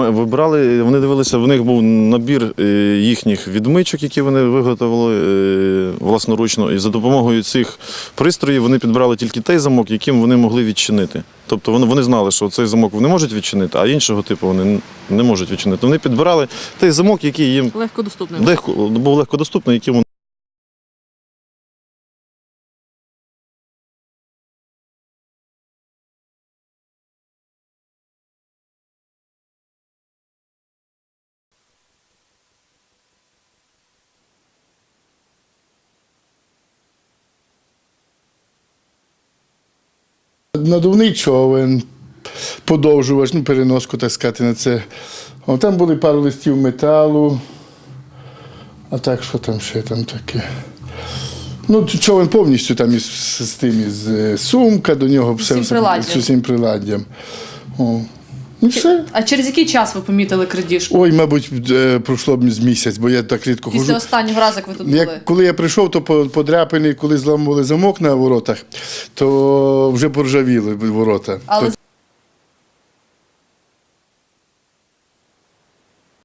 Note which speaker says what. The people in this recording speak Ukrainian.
Speaker 1: Ми Вибрали, вони дивилися, в них був набір е, їхніх відмичок, які вони виготовили е, власноручно. І за допомогою цих пристроїв вони підбирали тільки той замок, яким вони могли відчинити. Тобто вони, знали, що цей замок вони можуть відчинити, а іншого типу вони не можуть відчинити. Вони підбирали той замок, який їм
Speaker 2: Легко доступним.
Speaker 1: легко, був легкодоступний, яким вони
Speaker 3: Надувний човен, подовжувач, ну, переноску, так сказати, на це. О, там були пару листів металу. А так, що там ще там таке? Ну, човен повністю там із з тим, із е, сумка, до нього все, з усім приладдям. О. Ну, все.
Speaker 2: А через який час ви помітили крадіжку?
Speaker 3: Ой, мабуть, е, пройшло б з місяць, бо я так рідко
Speaker 2: Після
Speaker 3: ходжу.
Speaker 2: останнього разу, як ви тут були?
Speaker 3: Як, коли я прийшов, то по- подряпаний, коли зламували замок на воротах, то вже поржавіли ворота.
Speaker 2: Але
Speaker 3: Тобто-